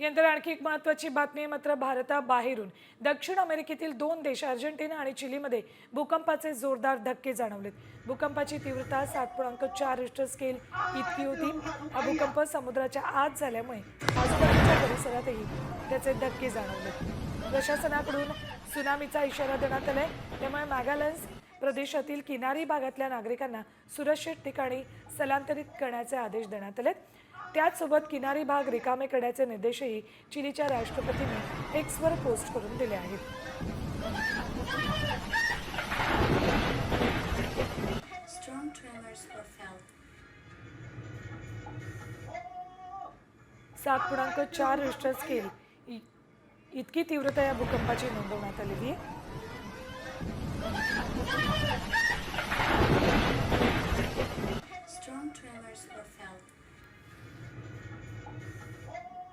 यंत्र आणखी एक महत्त्वाची बातमी आहे मात्र भारताबाहेरून. दक्षिण अमेरिकेतील दोन देश अर्जेंटिना आणि चिलीमध्ये भूकंपाचे जोरदार धक्के जाणवलेत. भूकंपाची तीव्रता सात पूर्णांक चार रिश्टर स्केल इतकी होती. हा भूकंप समुद्राच्या आत झाल्यामुळे आजूबाजूच्या परिसरातही त्याचे धक्के जाणवले प्रशासनाकडून सुनामीचा इशारा देण्यात आलाय. त्यामुळे मॅगालन्स प्रदेशातील किनारी भागातल्या नागरिकांना सुरक्षित ठिकाणी स्थलांतरित करण्याचे आदेश देण्यात आलेत. त्याचसोबत किनारी भाग रिकामे करण्याचे निर्देशही चिलीच्या राष्ट्रपतींनी एक्सवर पोस्ट करून दिले आहेत. सात पूर्णांक चार रिश्टर स्केल इतकी तीव्रता या भूकंपाची नोंदवण्यात आलेली आहे.